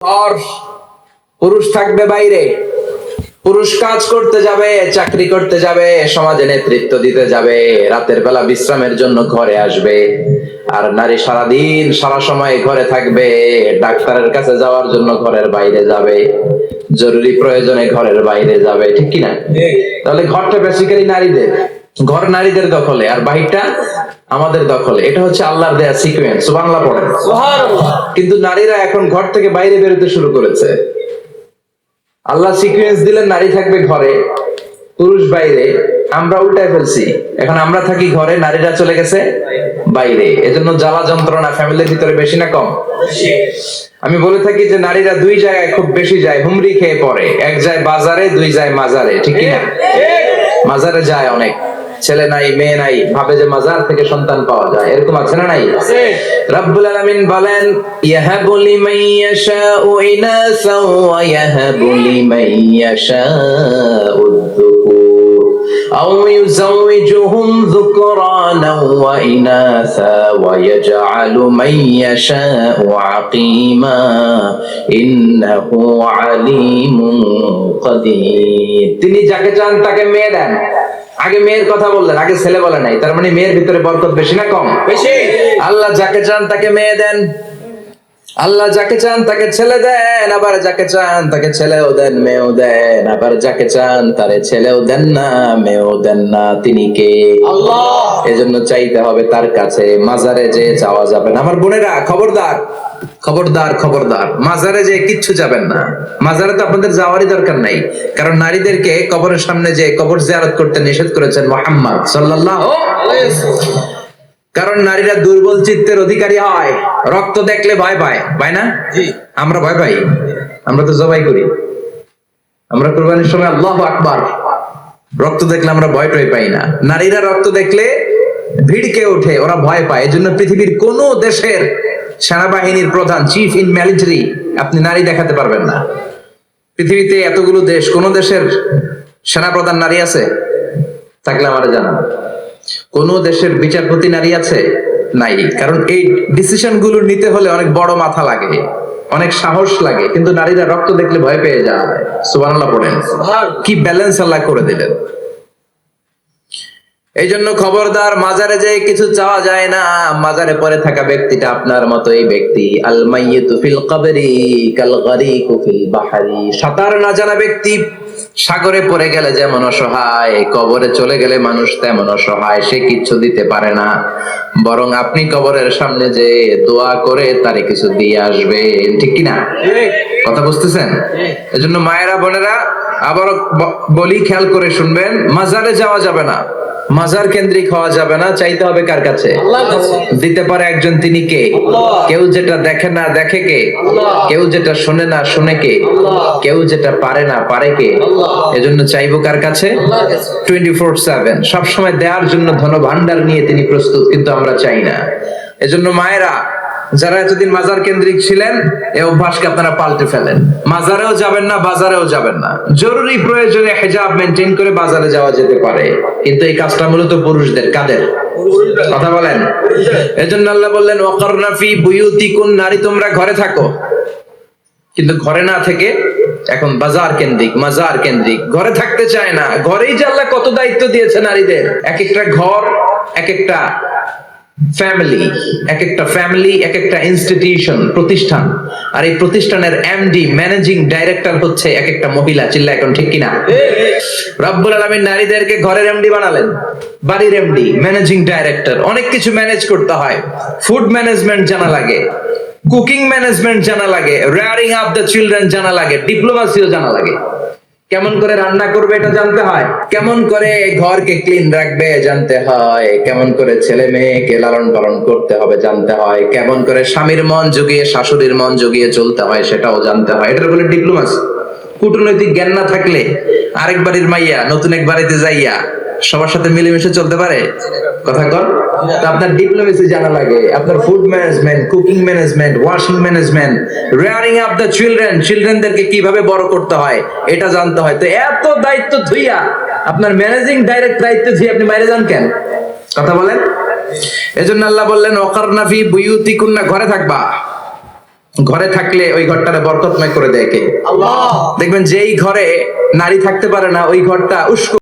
ঘর পুরুষ থাকবে বাইরে। পুরুষ কাজ করতে যাবে চাকরি করতে যাবে সমাজে নেতৃত্ব দিতে যাবে রাতের বেলা বিশ্রামের জন্য ঘরে আসবে। আর নারী সারাদিন সারা সময় ঘরে থাকবে ডাক্তারের কাছে যাওয়ার জন্য ঘরের বাইরে যাবে জরুরি প্রয়োজনে ঘরের বাইরে যাবে ঠিক কিনা? তাহলে ঘরটা বেসিক্যালি নারীদের। ঘর নারীদের দখলে আর বাহিরটা আমাদের দখলে। এটা হচ্ছে আল্লাহর দেয়া সিকুয়েন্স বাংলা পড়ে কিন্তু নারীরা এখন ঘর থেকে বাইরে বেরোতে শুরু করেছে। আল্লাহ সিকুয়েন্স দিলেন নারী থাকবে ঘরে পুরুষ বাইরে। আমরা উল্টায় ফেলছি। এখন আমরা থাকি ঘরে নারীরা চলে গেছে বাইরে। এজন্য জ্বালা যন্ত্রণা ফ্যামিলির ভিতরে বেশি না কম? আমি বলে থাকি যে নারীরা দুই জায়গায় খুব বেশি যায়। হুমড়ি খেয়ে পড়ে। এক যায় বাজারে দুই যায় মাজারে। ঠিক না মাজারে যায় অনেক। ছেলে নাই মেয়ে নাই ভাবে যে মাজার থেকে সন্তান পাওয়া যায়। এরকম আছে না নাই? রব্বুল আলামিন বলেন ইয়াহাবু লিমান ইয়াশাউ ইনাসা ওয়া ইয়াহাবু লিমান ইয়াশাউ أو يزوجهم ذكرانا وإناثا ويجعل من يشاء عقيما إنه عليم قدير তিনি যাকে চান তাকে মেয়ে দেন আগে মেয়ের কথা বললেন আগে ছেলে বলে নাই তার মানে মেয়ের ভিতরে বরকত বেশি না কম বেশি আল্লাহ যাকে চান তাকে মেয়ে দেন আল্লাহ যাকে চান তাকে ছেলে দেন আবার যাকে চান তাকে ছেলেও দেন মেয়েও দেন আবার যাকে চান তারে ছেলেও দেন না মেয়েও দেন না। তিনি কে? আল্লাহ। এজন্য চাইতে হবে তার কাছে মাজারে যে যাওয়া যাবে না। আমার বোনেরা খবরদার খবরদার খবরদার। মাজারে যে কিচ্ছু যাবেন না। মাজারে তো আপনাদের যাওয়ারই দরকার নাই। কারণ নারীদেরকে কবরের সামনে যে কবর জিয়ারত করতে নিষেধ করেছেন মোহাম্মদ সাল্লাল্লাহু কারণ নারীরা দুর্বল চিত্তের অধিকারী হয়। রক্ত দেখলে ভয় পায়। পায় না? আমরা ভয় পাই। আমরা তো জবাই করি। আমরা কোরবানির সময় আল্লাহ আকবার। রক্ত দেখলে আমরা ভয় টয় পাই না। নারীরা রক্ত দেখলে ভিড়কে ওঠে ওরা ভয় পায়। এজন্য পৃথিবীর কোন দেশের সেনাবাহিনীর প্রধান চিফ ইন মিলিটারি আপনি নারী দেখাতে পারবেন না। পৃথিবীতে এতগুলো দেশ কোন দেশের সেনাপ্রধান নারী আছে? থাকলে আমার জানান কোন দেশের বিচারপতি নারী আছে? নাই। কারণ এই ডিসিশনগুলো নিতে হলে অনেক বড় মাথা লাগে অনেক সাহস লাগে কিন্তু নারীরা রক্ত দেখলে ভয় পেয়ে যায়। সুবহানাল্লাহ পড়েন। কি ব্যালেন্স আল্লাহ করে দিলেন। এই জন্য খবরদার মাজারে যে কিছু চাওয়া যায় না। মাজারে পরে থাকা ব্যক্তিটা আপনার মতো এই ব্যক্তি। আল মাইয়িতু ফিল কবরি কাল গরিকু ফিল বাহরি সাঁতার না জানা ব্যক্তি সাগরে পড়ে গেলে যেমন অসহায় কবরে চলে গেলে মানুষ তেমন অসহায় সে কিচ্ছু দিতে পারে না। বরং আপনি কবরের সামনে যে দোয়া করে তারে কিছু দিয়ে আসবে। ঠিক কি না কথা বুঝতেছেন? এজন্য মায়েরা বোনেরা আবারও বলি খেয়াল করে শুনবেন মাজারে যাওয়া যাবে না। মাজার কেন্দ্রিক হওয়া যাবে না চাইতে হবে কার কাছে? দিতে পারে একজন তিনি কে? কেউ যেটা দেখে না দেখে কে? কেউ যেটা শুনে না শুনে কে? কেউ যেটা পারে না পারে কে? এজন্য চাইব কার কাছে? টোয়েন্টি ফোর সেভেন সবসময় দেওয়ার জন্য ধন ভান্ডার নিয়ে তিনি প্রস্তুত কিন্তু আমরা চাই না। এজন্য মায়েরা যারা এতদিন মাজার কেন্দ্রিক ছিলেন এই অভ্যাসকে আপনারা পাল্টে ফেলেন। মাজারেও যাবেন না বাজারেও যাবেন না। জরুরি প্রয়োজনে হেজাব মেনটেন করে বাজারে যাওয়া যেতে পারে। কিন্তু এই কাজটা মূলত পুরুষদের কাদের? কথা বলেন। এজন্য আল্লাহ বললেন ওয়াকারনা ফি বুয়ুতিকুন নারী তোমরা ঘরে থাকো। কিন্তু ঘরে না থেকে এখন বাজার কেন্দ্রিক, মাজার কেন্দ্রিক। ঘরে থাকতে চায় না। ঘরেই যে আল্লাহ কত দায়িত্ব দিয়েছে নারীদের। এক একটা ঘর এক একটা ফ্যামিলি এক একটা ফ্যামিলি এক একটা ইনস্টিটিউশন প্রতিষ্ঠান। আর এই প্রতিষ্ঠানের এমডি ম্যানেজিং ডাইরেক্টর হচ্ছে এক একটা মহিলা। চিল্লা এখন ঠিক কিনা? রব্বুল আলামিন নারীদেরকে ঘরের এমডি বানালেন। বাড়ির এমডি ম্যানেজিং ডাইরেক্টর অনেক কিছু ম্যানেজ করতে হয়। ফুড ম্যানেজমেন্ট জানা লাগে। কুকিং ম্যানেজমেন্ট জানা লাগে রেয়ারিং আপ দ্য চিলড্রেন জানা লাগে ডিপ্লোমাসিও জানা লাগে। কেমন করে রান্না করবে এটা জানতে হয়? কেমন করে ঘরকে ক্লিন রাখবে জানতে হয়? কেমন করে ছেলে মেয়েকে লালন পালন করতে হবে জানতে হয়? কেমন করে স্বামীর মন জুগিয়ে, শাশুড়ির মন জুগিয়ে চলতে হয় সেটাও জানতে হয়। এটার বলে ডিপ্লোমাসি কূটনৈতিক জ্ঞান না থাকলে আরেক বাড়ির মাইয়া, নতুন এক বাড়িতে যাইয়া সবার সাথে মিলেমিশে চলতে পারে? কথা তো আপনার ডিপ্লোমেসি জানা লাগে। আপনার food management cooking management washing management rearing up the children চিলড্রেনদেরকে কীভাবে বড় করতে হয় এটা জানতে হয়। তো এত দায়িত্ব ধুইয়া আপনার ম্যানেজিং ডাইরেক্ট দায়িত্ব ধুই আপনি বাইরে যান কেন? কথা বলেন। এজন্য আল্লাহ বললেন ওকারনাফি বুয়ুতিকুন্না ঘরে থাকবা। ঘরে থাকলে ওই ঘরটারে বরকতময় করে দেয় কে? আল্লাহ। দেখবেন যেই ঘরে নারী থাকতে পারে না ওই ঘরটা উস্কো